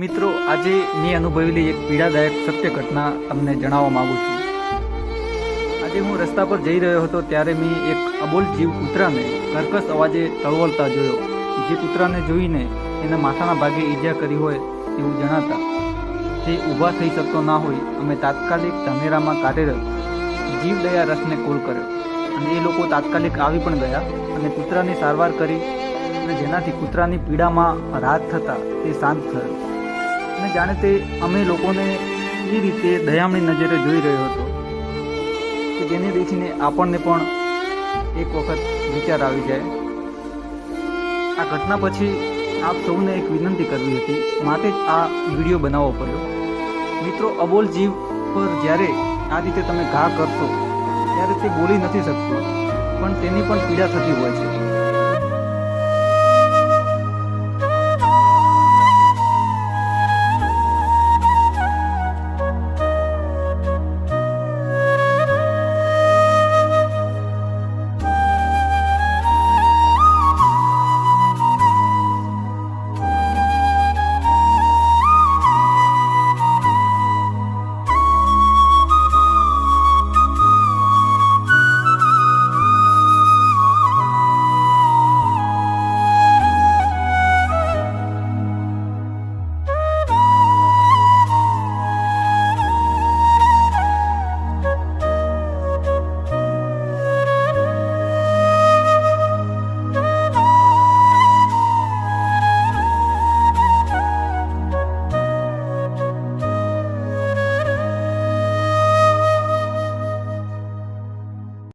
મિત્રો, આજે મેં અનુભવેલી એક પીડાદાયક સત્ય ઘટના તમને જણાવવા માંગુ છું. આજે હું રસ્તા પર જઈ રહ્યો હતો ત્યારે મેં એક અબોલ જીવ કૂતરાને કર્કશ અવાજે તળવળતા જોયો. જે કૂતરાને જોઈને એના માથાના ભાગે ઈજા કરી હોય એવું જણાતા તે ઊભા થઈ શકતો ના હોય, અમે તાત્કાલિક ધાનેરામાં કાર્યરત જીવદયા રસને કોલ કર્યો. અને એ લોકો તાત્કાલિક આવી પણ ગયા અને કૂતરાની સારવાર કરી અને જેનાથી કૂતરાની પીડામાં રાહત થતાં તે શાંત થયો. અને જાણે તે અમે લોકોને એ રીતે દયામણી નજરે જોઈ રહ્યો હતો કે જેને દેખીને આપણને પણ એક વખત વિચાર આવી જાય. આ ઘટના પછી આપ સૌને એક વિનંતી કરવી હતી. માટે જ આ વીડિયો બનાવવો પડ્યો. મિત્રો, અબોલ જીવ પર જ્યારે આ રીતે તમે ઘા કરશો, ત્યારે તે બોલી નથી શકતો, પણ તેની પણ પીડા થતી હોય છે.